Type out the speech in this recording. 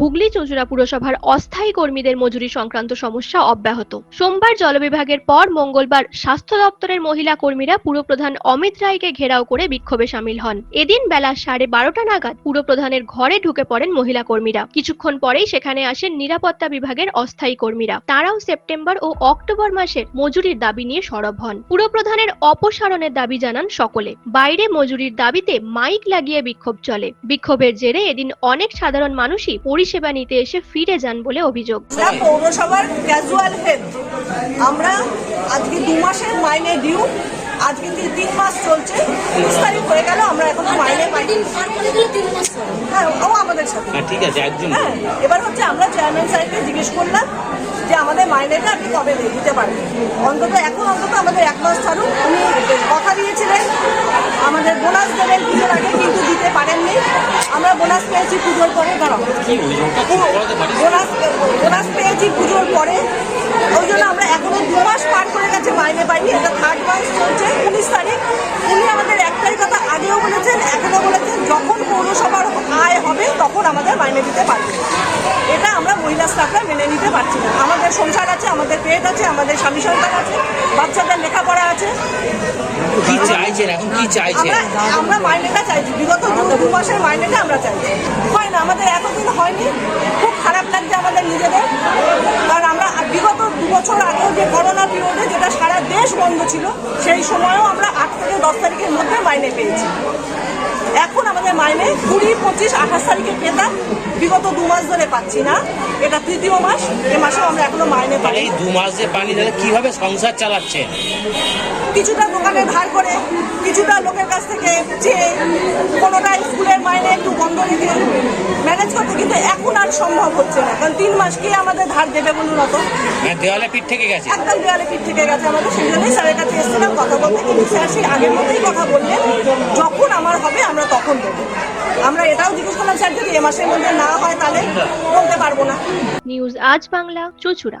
হুগলি চুঁচুড়া পুরসভার অস্থায়ী কর্মীদের মজুরি সংক্রান্ত সমস্যা অব্যাহত। সোমবার জলবিভাগের পর মঙ্গলবার স্বাস্থ্য দপ্তরের মহিলা কর্মীরা পুরপ্রধান অমিত রায়কে ঘেরাও করে বিক্ষোভে সামিল হন। এদিন বেলা সাড়ে বারোটা নাগাদ পুরপ্রধানের ঘরে ঢুকে পড়েন মহিলা কর্মীরা। কিছুক্ষণ পরেই সেখানে আসেন নিরাপত্তা বিভাগের অস্থায়ী কর্মীরা। তারাও সেপ্টেম্বর ও অক্টোবর মাসের মজুরির দাবি নিয়ে সরব হন। পুরপ্রধানের অপসারণের দাবি জানান সকলে। বাইরে মজুরির দাবিতে মাইক লাগিয়ে বিক্ষোভ চলে। বিক্ষোভের জেরে এদিন অনেক সাধারণ মানুষই পরিষেবা নিতে এসে ফিরে যান বলে অভিযোগ। আমরা পৌরসভার ক্যাজুয়াল হেলথ আমরা আজকে দু মাসের মাইনে ডিউ আজকে তিন- তিন মাস চলছে তিরিশ তারিখ হয়ে গেল আমরা এখনও মাইনে পাইনি হ্যাঁ ও আমাদের সাথে। হ্যাঁ ঠিক আছে একজন হ্যাঁ এবার হচ্ছে আমরা চেয়ারম্যান সাহেবকে জিজ্ঞেস করলাম যে আমাদের মাইনেটা আপনি কবে দিতে পারবেন? অন্তত এখন অন্তত আমাদের এক মাস ছাড়ুন। উনি কথা দিয়েছিলেন আমাদের বোনাস দেবেন পুজোর আগে কিন্তু দিতে পারেননি আমরা বোনাস পেয়েছি পুজোর পরে দাঁড়াবো বোনাস পেয়েছি পুজোর পরে। ওই জন্য আমরা এখনও দু মাস পার করে গেছে মাইনে পাইনি। এটা থার্ড মাস চলছে, উনিশ তারিখ। উনি আমাদের একটাই কথা আগেও বলেছেন, এখনও বলেছেন, যখন পৌরসভার আয় হবে, তখন আমাদের মাইনে দিতে পারবে এটা আমরা মহিলা স্টাফরা মেনে নিতে পারছি না। আমাদের সংসার আছে আমাদের পেট আছে আমাদের স্বামী সন্তান আছে বাচ্চাদের লেখাপড়া আছে। কি চাইছেন এখন? কি চাইছেন? আমরা মাইনেটা চাইছি। বিগত দু দু মাসের মাইনেটা আমরা চাইছি। হয় না আমাদের এতদিন হয়নি। খুব খারাপ লাগছে আমাদের নিজেদের। কারণ আমরা বিগত দু বছর আগেও যে করোনা পিরিয়ডে যেটা সারা দেশ বন্ধ ছিল সেই সময়ও আমরা আট থেকে দশ তারিখের মধ্যে মাইনে পেয়েছি। কুড়ি পঁচিশ আঠাশ তারিখে পেতাম বিগত দু মাস ধরে পাচ্ছি না। এটা তৃতীয় মাস। এ মাসেও আমরা এখনও মাইনে আর পাই এই দু মাস যে পানি তাহলে কীভাবে সংসার চালাচ্ছে? কিছুটা দোকানে ধার করে কিছুটা লোকের কাছ থেকে যে কোনোটা স্কুলের মাইনে একটু বন্ধ রেখে ম্যানেজ করতে কিন্তু এখন আর সম্ভব হচ্ছে না। কারণ তিন মাস কি আমাদের ধার দেবে বলুন অত? হ্যাঁ দেওয়ালে পিঠ থেকে গেছে। একদম দেওয়ালে পিঠ থেকে গেছে আমাদের সেই জন্যই স্যারের কাছে এসেছিলাম কথা বলতে। কিন্তু স্যার সেই আগের মতোই কথা বললেন যখন আমার হবে আমরা তখন দেবো। আমরা এটাও জিজ্ঞেস করলাম স্যার যদি এ মাসের মধ্যে না হয় তাহলে বলতে পারব না। নিউজ আজ বাংলা চুঁচুড়া।